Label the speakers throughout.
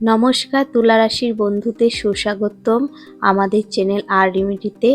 Speaker 1: নমস্কার, তুলারাশির বন্ধুদের সুস্বাগতম আমাদের চ্যানেল আর রিমিডিতে।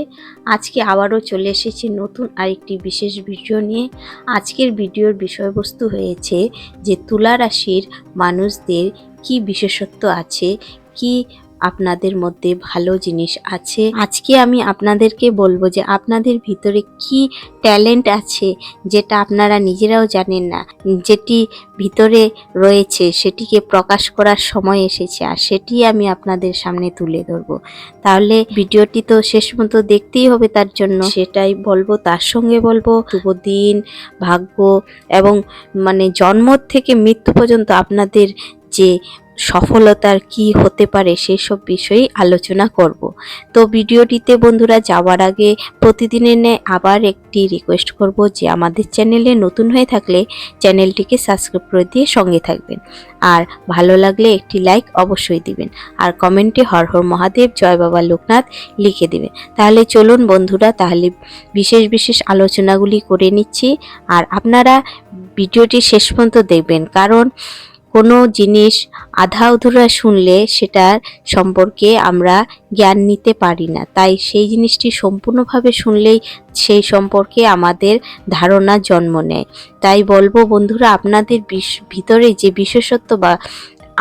Speaker 1: আজকে আবারও চলে এসেছি নতুন আরেকটি বিশেষ ভিডিও নিয়ে। আজকের ভিডিওর বিষয়বস্তু হয়েছে যে তুলা রাশির মানুষদের কি বিশেষত্ব আছে, কি আপনাদের মধ্যে ভালো জিনিস আছে। আজকে আমি আপনাদেরকে বলব যে আপনাদের ভিতরে কি ট্যালেন্ট আছে যেটা আপনারা নিজেরাও জানেন না। যেটি ভিতরে রয়েছে সেটিকে প্রকাশ করার সময় এসেছে আর সেটি আমি আপনাদের সামনে তুলে ধরবো। তাহলে ভিডিওটি তো শেষ মতো দেখতেই হবে তার জন্য। সেটাই বলব, তার সঙ্গে বলব, শুভ দিন, ভাগ্য এবং মানে জন্ম থেকে মৃত্যু পর্যন্ত আপনাদের যে সফলতার কি হতে পারে সেই সব বিষয়েই আলোচনা করব। তো ভিডিওটিতে বন্ধুরা যাওয়ার আগে প্রতিদিনের ন্যায় আবার একটি রিকোয়েস্ট করব যে আমাদের চ্যানেলে নতুন হয়ে থাকলে চ্যানেলটিকে সাবস্ক্রাইব করে দিয়ে সঙ্গে থাকবেন। আর ভালো লাগলে একটি লাইক অবশ্যই দিবেন। আর কমেন্টে হর হর মহাদেব, জয় বাবা লোকনাথ লিখে দিবেন। তাহলে চলুন বন্ধুরা, তাহলে বিশেষ বিশেষ আলোচনাগুলি করে নিচ্ছি। আর আপনারা ভিডিওটি শেষ পর্যন্ত দেখবেন। কারণ কোনো জিনিস আধা অধুরা শুনলে সেটার সম্পর্কে আমরা জ্ঞান নিতে পারি না। তাই সেই জিনিসটি সম্পূর্ণভাবে শুনলেই সেই সম্পর্কে আমাদের ধারণা জন্ম নেয়। তাই বলব বন্ধুরা, আপনাদের ভিতরে যে বিশেষত্ব বা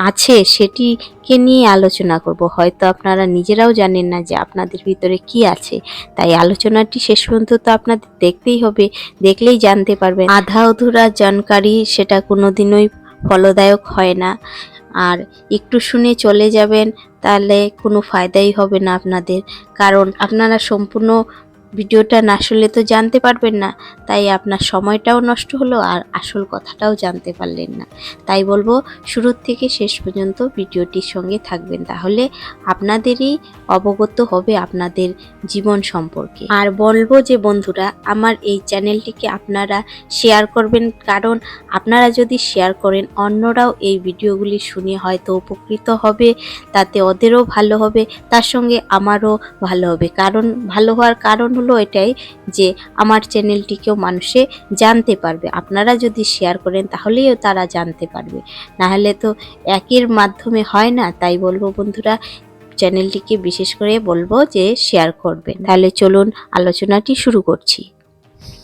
Speaker 1: আছে সেটিকে নিয়ে আলোচনা করব। হয়তো আপনারা নিজেরাও জানেন না যে আপনাদের ভিতরে কি আছে। তাই আলোচনাটি শেষ পর্যন্ত তো আপনাদের দেখতেই হবে, দেখলেই জানতে পারবেন। আধা অধুরা জানকারি সেটা কোনোদিনই ফলদায়ক হয় না। আর একটু শুনে চলে যাবেন, তাহলে কোনো ফায়দাই হবে না আপনাদের। কারণ আপনারা সম্পূর্ণ ভিডিওটা না শুনলে তো জানতে পারবেন না। তাই আপনার সময়টাও নষ্ট হলো আর আসল কথাটাও জানতে পারলেন না। তাই বলব, শুরুর থেকে শেষ পর্যন্ত ভিডিওটির সঙ্গে থাকবেন। তাহলে আপনাদেরই অবগত হবে আপনাদের জীবন সম্পর্কে। আর বলব যে বন্ধুরা, আমার এই চ্যানেলটিকে আপনারা শেয়ার করবেন। কারণ আপনারা যদি শেয়ার করেন, অন্যরাও এই ভিডিওগুলি শুনে হয়তো উপকৃত হবে। তাতে ওদেরও ভালো হবে। তার সঙ্গে আমারও ভালো হবে। কারণ, ভালো হওয়ার কারণ হলো এটাই যে আমার চ্যানেলটিকেও মানুষে জানতে পারবে। আপনারা যদি শেয়ার করেন তাহলেই তারা জানতে পারবে। নাহলে তো একের মাধ্যমে হয় না। তাই বলব বন্ধুরা, চ্যানেলটিকে বিশেষ করে বলব যে শেয়ার করবেন। তাহলে চলুন আলোচনাটি শুরু করছি।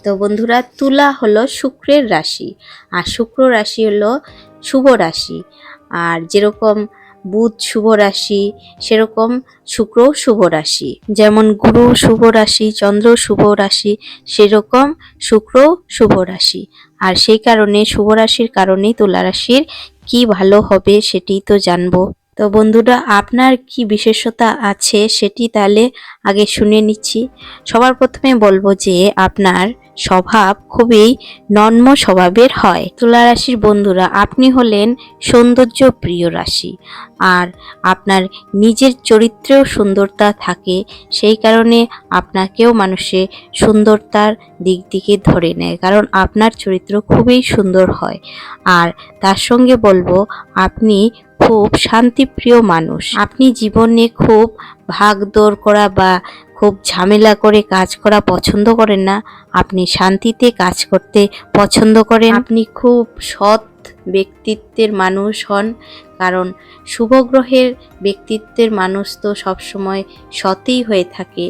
Speaker 1: তো বন্ধুরা, তুলা হলো শুক্রের রাশি। আর শুক্র রাশি হলো শুভ রাশি। আর যেরকম বুধ শুভ রাশি, সেরকম শুক্র শুভ রাশি। যেমন গুরু শুভ রাশি, চন্দ্র শুভ রাশি, সেরকম শুক্র শুভ রাশি। আর সেই কারণে শুভ রাশির কারণেই তুলা রাশির কি ভালো হবে সেটি তো জানব। তো বন্ধুরা, আপনার কি বিশেষতা আছে সেটি তাহলে আগে শুনে নিচ্ছি। সবার প্রথমে বলব যে আপনার স্বভাব খুবই নন্ম স্বভাবের হয়। তুলা রাশির বন্ধুরা, আপনি হলেন সৌন্দর্য প্রিয় রাশি। আর আপনার নিজের চরিত্রেও সুন্দরতা থাকে, সেই কারণে আপনাকেও মানুষে সুন্দরতার দিক দিকে ধরে নেয়, কারণ আপনার চরিত্র খুবই সুন্দর হয়। আর তার সঙ্গে বলব, আপনি খুব শান্তিপ্রিয় মানুষ। আপনি জীবনে খুব ভাগ দৌড় করা বা খুব ঝামেলা করে কাজ করা পছন্দ করেন না। আপনি শান্তিতে কাজ করতে পছন্দ করেন। আপনি খুব সৎ ব্যক্তিত্বের মানুষ হন, কারণ শুভ গ্রহের ব্যক্তিত্বের মানুষ তো সবসময় সতই হয়ে থাকে।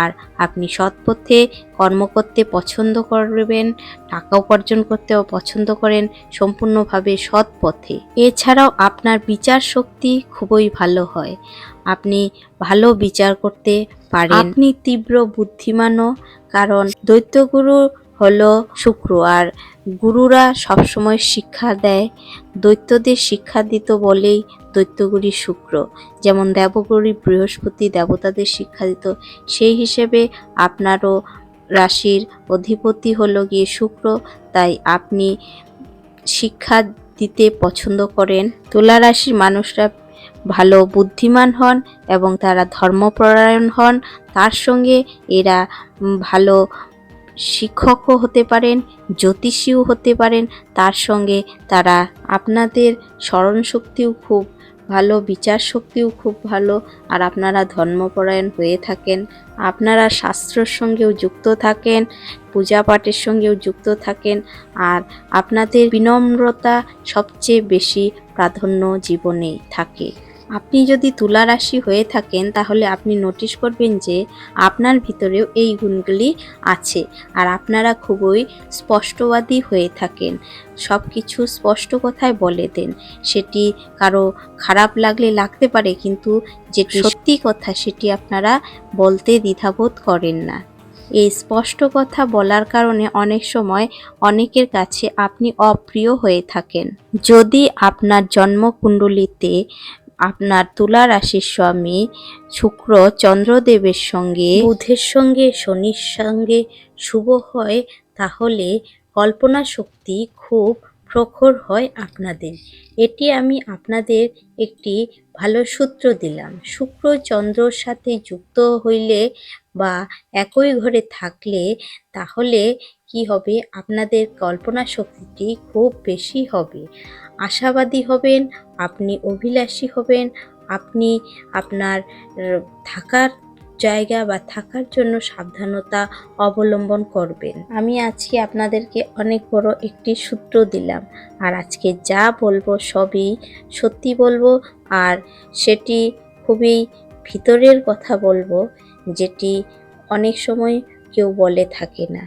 Speaker 1: আর আপনি সৎ পথে কর্ম করতে পছন্দ করবেন, টাকা উপার্জন করতেও পছন্দ করেন সম্পূর্ণভাবে সৎ পথে। এছাড়াও আপনার বিচার শক্তি খুবই ভালো হয়। আপনি ভালো বিচার করতে পারেন। আপনি তীব্র বুদ্ধিমানও, কারণ দৈত্যগুরু হলো শুক্র, আর গুরুরা সবসময় শিক্ষা দেয়। দৈত্যদের শিক্ষা দিত বলেই দৈত্যগুরি শুক্র। যেমন দেবগুরি বৃহস্পতি দেবতাদের শিক্ষা দিত, সেই হিসেবে আপনারও রাশির অধিপতি হলো গিয়ে শুক্র, তাই আপনি শিক্ষা দিতে পছন্দ করেন। তুলা রাশির মানুষরা ভালো বুদ্ধিমান হন এবং তারা ধর্মপরায়ণ হন, তার সঙ্গে এরা ভালো শিক্ষকও হতে পারেন, জ্যোতিষীও হতে পারেন, তার সঙ্গে তারা আপনাদের স্মরণশক্তিও খুব ভালো বিচার শক্তিও খুব ভালো, আর আপনারা ধর্মপরায়ণ হয়ে থাকেন, আপনারা শাস্ত্রের সঙ্গেও যুক্ত থাকেন পূজা পাঠের সঙ্গেও যুক্ত থাকেন, আর আপনাদের বিনম্রতা সবচেয়ে বেশি প্রাধান্য জীবনে থাকে। আপনি যদি তুলা রাশি হয়ে থাকেন তাহলে আপনি নোটিশ করবেন যে আপনার ভিতরেও এই গুণগুলি আছে আর আপনারা খুবই স্পষ্টবাদী হয়ে থাকেন। সব কিছু স্পষ্ট কথায় বলে দেন। সেটি কারও খারাপ লাগলে লাগতে পারে কিন্তু যেটি সত্যি কথা সেটি আপনারা বলতে দ্বিধাবোধ করেন না। এই স্পষ্ট কথা বলার কারণে অনেক সময় অনেকের কাছে আপনি অপ্রিয় হয়ে থাকেন। যদি আপনার জন্মকুণ্ডলিতে আপনার তুলা রাশির স্বামী শুক্র চন্দ্রদেবের সঙ্গে, বুধের সঙ্গে, শনির সঙ্গে শুভ হয়, তাহলে কল্পনা শক্তি খুব প্রখর হয় আপনাদের। এটি আমি আপনাদের একটি ভালো সূত্র দিলাম। শুক্র চন্দ্রর সাথে যুক্ত হইলে বা একই ঘরে থাকলে, তাহলে কি হবে? আপনাদের কল্পনা শক্তিটি খুব বেশি হবে। আশাবাদী হবেন, আপনি অভিলাষী হবেন, আপনি আপনার থাকার জায়গা বা থাকার জন্য সাবধানতা অবলম্বন করবেন। আমি আজকে আপনাদেরকে অনেক বড় একটি সূত্র দিলাম আর আজকে যা বলব সবই সত্যি বলব আর সেটি খুবই ভিতরের কথা বলব যেটি অনেক সময় কেউ বলে থাকে না।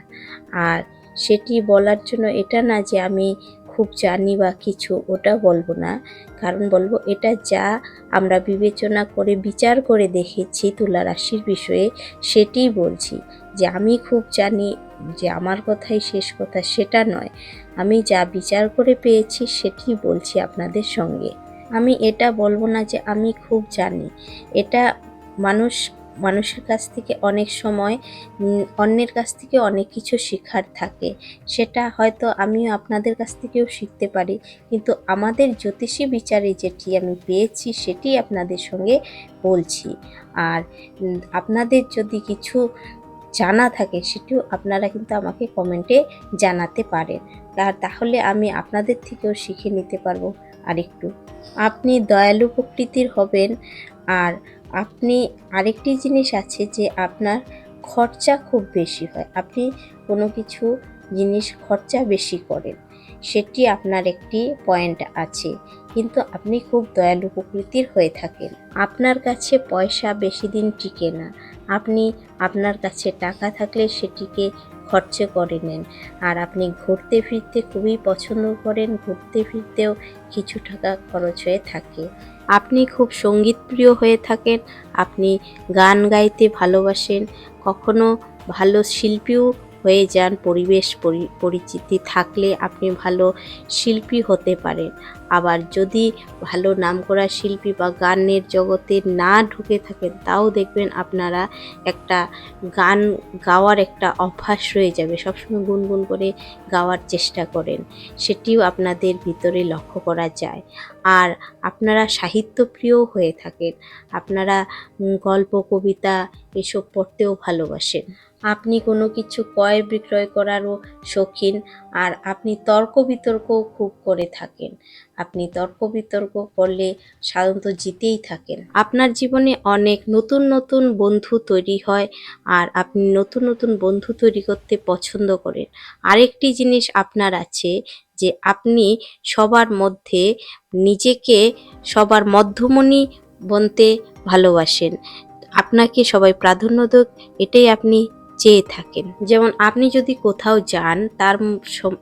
Speaker 1: আর সেটি বলার জন্য এটা না যে আমি খুব জানি বা কিছু, ওটা বলব না। কারণ বলব, এটা যা আমরা বিবেচনা করে, বিচার করে দেখেছি তুলা রাশির বিষয়ে সেটিই বলছি যে আমি খুব জানি যে আমার কথাই শেষ কথা সেটা নয়। আমি যা বিচার করে পেয়েছি সেটি বলছি আপনাদের সঙ্গে। আমি এটা বলব না যে আমি খুব জানি। এটা মানুষ মানুষের কাছ থেকে অনেক সময় অন্যের কাছ থেকে অনেক কিছু শেখার থাকে। সেটা হয়তো আমিও আপনাদের কাছ থেকেও শিখতে পারি। কিন্তু আমাদের জ্যোতিষী বিচারে যেটি আমি পেয়েছি, সেটি আপনাদের সঙ্গে বলছি। আর আপনাদের যদি কিছু জানা থাকে, সেটিও আপনারা কিন্তু আমাকে কমেন্টে জানাতে পারেন। আর তাহলে আমি আপনাদের থেকেও শিখে নিতে পারব আরেকটু। আপনি দয়ালু প্রকৃতির হবেন। আর আপনি আরেকটি জিনিস আছে যে আপনার খরচা খুব বেশি হয়। আপনি কোনো কিছু জিনিস খরচা বেশি করেন, সেটি আপনার একটি পয়েন্ট আছে। কিন্তু আপনি খুব দয়ালু প্রকৃতির হয়ে থাকেন। আপনার কাছে পয়সা বেশি দিন টিকে না। আপনি আপনার কাছে টাকা থাকলে সেটিকে খরচে করে নেন। আর আপনি ঘুরতে ফিরতে খুবই পছন্দ করেন, ঘুরতে ফিরতেও কিছু টাকা খরচ হয়ে থাকে। আপনি খুব সঙ্গীতপ্রিয় হয়ে থাকেন আপনি গান গাইতে ভালোবাসেন কখনো ভালো শিল্পীও হয়ে যান, পরিবেশ পরি- পরিচিতি থাকলে আপনি ভালো শিল্পী হতে পারেন। আবার যদি ভালো নাম করা শিল্পী বা গানের জগতে না ঢুকে থাকেন, তাও দেখবেন আপনারা একটা গান গাওয়ার একটা অভ্যাস রয়ে যাবে। সবসময় গুনগুন করে গাওয়ার চেষ্টা করেন, সেটিও আপনাদের ভিতরে লক্ষ্য করা যায়। আর আপনারা সাহিত্যপ্রিয় হয়ে থাকেন, আপনারা গল্প, কবিতা এসব পড়তেও ভালোবাসেন। আপনি কোনো কিছু ক্রয় বিক্রয় করারও শৌখিন আর আপনি তর্ক বিতর্কও খুব করে থাকেন। আপনি তর্ক বিতর্ক করলে সাধারণত জিতেই থাকেন। আপনার জীবনে অনেক নতুন নতুন বন্ধু তৈরি হয় আর আপনি নতুন নতুন বন্ধু তৈরি করতে পছন্দ করেন। আরেকটি জিনিস আপনার আছে যে আপনি সবার মধ্যে নিজেকে সবার মধ্যমণি বনতে ভালোবাসেন। আপনাকে সবাই প্রাধান্য দেক এটাই আপনি চেয়ে থাকেন। যেমন আপনি যদি কোথাও যান, তার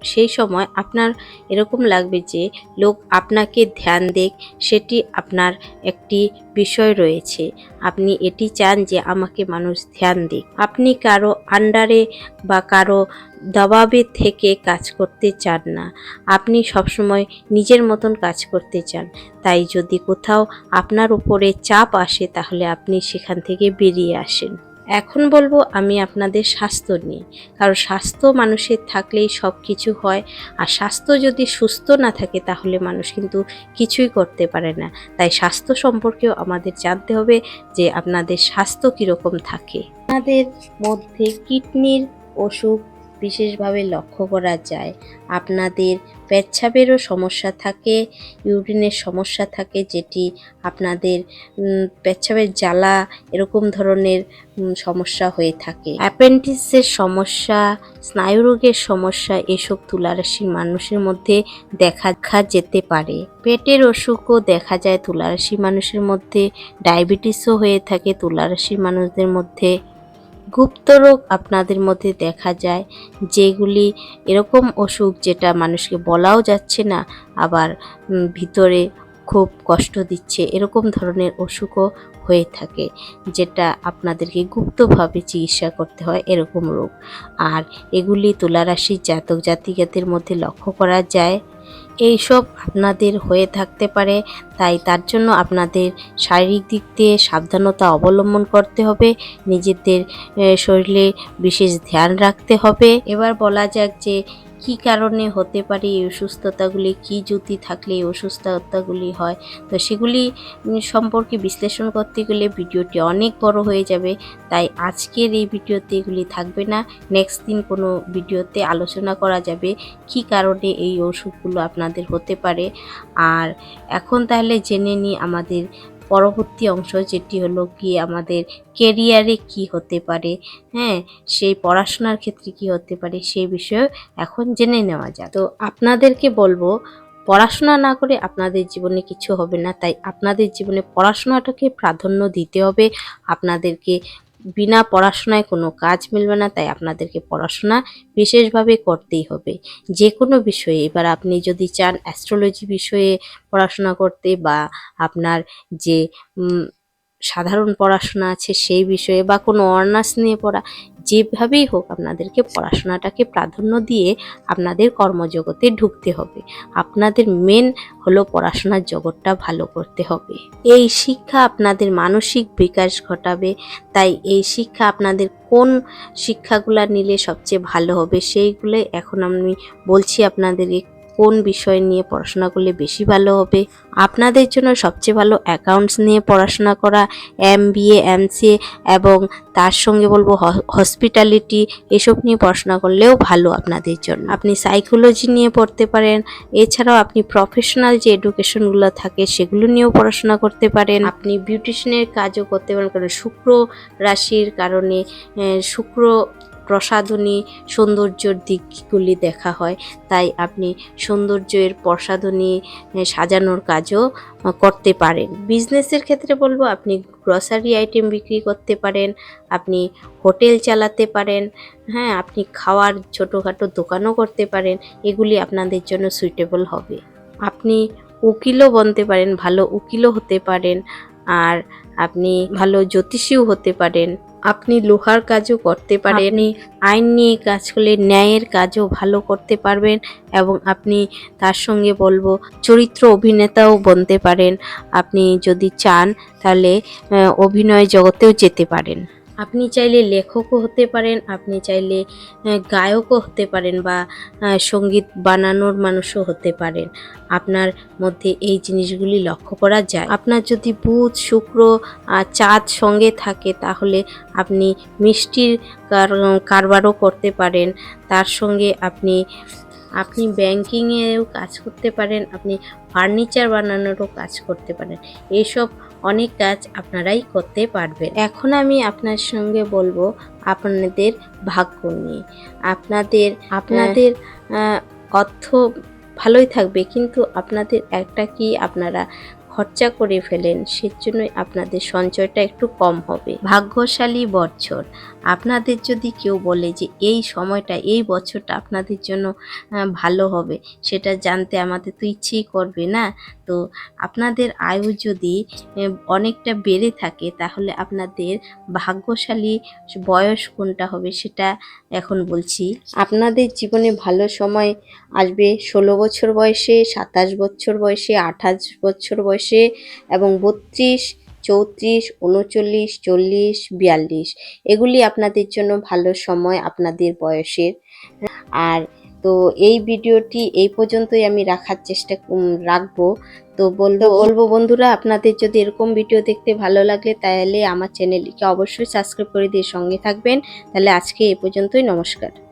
Speaker 1: সেই সময় আপনার এরকম লাগবে যে, লোক আপনাকে ধ্যান দেখ, সেটি আপনার একটি বিষয় রয়েছে। আপনি এটি চান যে আমাকে মানুষ ধ্যান দিক। আপনি কারও আন্ডারে বা কারও দবাবে থেকে কাজ করতে চান না। আপনি সবসময় নিজের মতন কাজ করতে চান। তাই যদি কোথাও আপনার উপরে চাপ আসে, তাহলে আপনি সেখান থেকে বেরিয়ে আসেন। এখন বলব আমি আপনাদের স্বাস্থ্য নিয়ে। কারণ স্বাস্থ্য মানুষের থাকলেই সব কিছু হয়। আর স্বাস্থ্য যদি সুস্থ না থাকে তাহলে মানুষ কিন্তু কিছুই করতে পারে না। তাই স্বাস্থ্য সম্পর্কেও আমাদের জানতে হবে যে আপনাদের স্বাস্থ্য কীরকম থাকে। আপনাদের মধ্যে কিডনির অসুখ বিশেষভাবে লক্ষ্য করা যায়। আপনাদের পেচ্ছাপেরও সমস্যা থাকে, ইউরিনের সমস্যা থাকে যেটি আপনাদের পেচ্ছাপের জ্বালা এরকম ধরনের সমস্যা হয়ে থাকে। অ্যাপেন্ডিক্সের সমস্যা স্নায়ুরোগের সমস্যা এসব তুলারাশির মানুষের মধ্যে দেখা যেতে পারে। পেটের অসুখও দেখা যায় তুলারাশি মানুষের মধ্যে, ডায়াবেটিসও হয়ে থাকে তুলারাশির মানুষদের মধ্যে। গুপ্ত রোগ আপনাদের মধ্যে দেখা যায়, যেগুলি এরকম অসুখ যেটা মানুষকে বলাও যাচ্ছে না, আবার ভিতরে খুব কষ্ট দিচ্ছে, এরকম ধরনের অসুখও হয়ে থাকে, যেটা আপনাদেরকে গুপ্তভাবে চিকিৎসা করতে হয় এরকম রোগ। আর এগুলি তুলারাশির জাতক জাতিকাদের মধ্যে লক্ষ্য করা যায় এইসব আপনাদের হয়ে থাকতে পারে, তাই তার জন্য আপনাদের শারীরিক দিক দিয়ে সাবধানতা অবলম্বন করতে হবে, নিজেদের শরীরে বিশেষ ধ্যান রাখতে হবে। এবার বলা যাক যে কি কারণে হতে পারে এই অসুস্থতাগুলি? কি জ্যোতি থাকলে এই অসুস্থতাগুলি হয়? তো সেগুলি সম্পর্কে বিশ্লেষণ করতে গেলে ভিডিওটি অনেক বড় হয়ে যাবে। তাই আজকের এই ভিডিওতে এগুলি থাকবে না। নেক্সট দিন কোনো ভিডিওতে আলোচনা করা যাবে কি কারণে এই অসুখগুলো আপনাদের হতে পারে। আর এখন তাহলে জেনে নিই আমাদের পরবর্তী অংশ যেটি হলো কি আমাদের কেরিয়ারে কি হতে পারে হ্যাঁ সেই পড়াশোনার ক্ষেত্রে কি হতে পারে সেই বিষয়ে এখন জেনে নেওয়া যায় তো আপনাদেরকে বলব, পড়াশোনা না করে আপনাদের জীবনে কিছু হবে না, তাই আপনাদের জীবনে পড়াশোনাটাকে প্রাধান্য দিতে হবে, আপনাদেরকে বিনা পড়াশোনায় কোনো কাজ মিলবে না, তাই আপনাদেরকে পড়াশোনা বিশেষভাবে করতেই হবে। যে কোনো বিষয়ে, এবার আপনি যদি চান অ্যাস্ট্রোলজি বিষয়ে পড়াশোনা করতে বা আপনার যে সাধারণ পড়াশোনা আছে সেই বিষয়ে বা কোনো অনার্স নিয়ে পড়া, যেভাবেই হোক আপনাদেরকে পড়াশোনাটাকে প্রাধান্য দিয়ে আপনাদের কর্মজগতে ঢুকতে হবে। আপনাদের মেন হলো পড়াশোনার জগৎটা ভালো করতে হবে। এই শিক্ষা আপনাদের মানসিক বিকাশ ঘটাবে, তাই এই শিক্ষা আপনাদের কোন শিক্ষাগুলা নিলে সবচেয়ে ভালো হবে সেইগুলো এখন আমি বলছি আপনাদেরকে কোন বিষয় নিয়ে পড়াশোনা করলে বেশি ভালো হবে? আপনাদের জন্য সবচেয়ে ভালো অ্যাকাউন্টস নিয়ে পড়াশোনা করা এম বিএ এম সি এবং তার সঙ্গে বলব হসপিটালিটি এসব নিয়ে পড়াশোনা করলেও ভালো আপনাদের জন্য। আপনি সাইকোলজি নিয়ে পড়তে পারেন, এছাড়াও আপনি প্রফেশনাল যে এডুকেশনগুলো থাকে সেগুলো নিয়েও পড়াশোনা করতে পারেন। আপনি বিউটিশিয়ানের কাজও করতে পারেন, কারণ শুক্র রাশির কারণে শুক্র প্রসাধনী সৌন্দর্যর দিকগুলি দেখা হয়। তাই আপনি সৌন্দর্যের প্রসাধনী সাজানোর কাজও করতে পারেন। বিজনেসের ক্ষেত্রে বলব, আপনি গ্রসারি আইটেম বিক্রি করতে পারেন, আপনি হোটেল চালাতে পারেন হ্যাঁ আপনি খাওয়ার ছোটোখাটো দোকানও করতে পারেন, এগুলি আপনাদের জন্য সুইটেবল হবে। আপনি উকিলও বনতে পারেন, ভালো উকিলও হতে পারেন, আর আপনি ভালো জ্যোতিষীও হতে পারেন। আপনি লোহার কাজও করতে পারেন আইন নিয়ে কাজ করলে ন্যায়ের কাজও ভালো করতে পারবেন এবং আপনি তার সঙ্গে বলব চরিত্র অভিনেতাও বনতে পারেন। আপনি যদি চান তাহলে অভিনয় জগতেও যেতে পারেন। আপনি চাইলে লেখকও হতে পারেন, আপনি চাইলে গায়কও হতে পারেন বা সংগীত বানানোর মানুষও হতে পারেন। আপনার মধ্যে এই জিনিসগুলি লক্ষ্য করা যায়। আপনার যদি বুধ, শুক্র চাঁদ সঙ্গে থাকে, তাহলে আপনি মিষ্টির কারবারও করতে পারেন। তার সঙ্গে আপনি আপনি ব্যাংকিংয়েও কাজ করতে পারেন, আপনি ফার্নিচার বানানোরও কাজ করতে পারেন। এইসব অনেক কাজ আপনারাই করতে পারবেন। এখন আমি আপনার সঙ্গে বলব আপনাদের ভাগ্য নিয়ে। আপনাদের আপনাদের অর্থ ভালোই থাকবে, কিন্তু আপনাদের একটা কি আপনারা খরচা করে ফেলেন, সেজন্যই আপনাদের সঞ্চয়টা একটু কম হবে। ভাগ্যশালী বছর আপনাদের যদি কেউ বলে যে এই সময়টা, এই বছরটা আপনাদের জন্য ভালো হবে, সেটা জানতে আমাদের তো ইচ্ছেই করবে না? তো আপনাদের আয়ু যদি অনেকটা বেড়ে থাকে, তাহলে আপনাদের ভাগ্যশালী বয়স কোনটা হবে সেটা এখন বলছি। আপনাদের জীবনে ভালো সময় আসবে ষোলো বছর বয়সে, সাতাশ বছর বয়সে, আঠাশ বছর বয়সে এবং বত্রিশ, চৌত্রিশ, উনচল্লিশ, চল্লিশ, বিয়াল্লিশ। এগুলি আপনাদের জন্য ভালো সময় আপনাদের বয়সের আর তো এই ভিডিওটি এই পর্যন্তই আমি রাখার চেষ্টা রাখব। তো বলব বলব বন্ধুরা, আপনাদের যদি এরকম ভিডিও দেখতে ভালো লাগলে তাহলে আমার চ্যানেলকে অবশ্যই সাবস্ক্রাইব করে দিয়ে সঙ্গে থাকবেন। তাহলে আজকে এই পর্যন্তই, নমস্কার।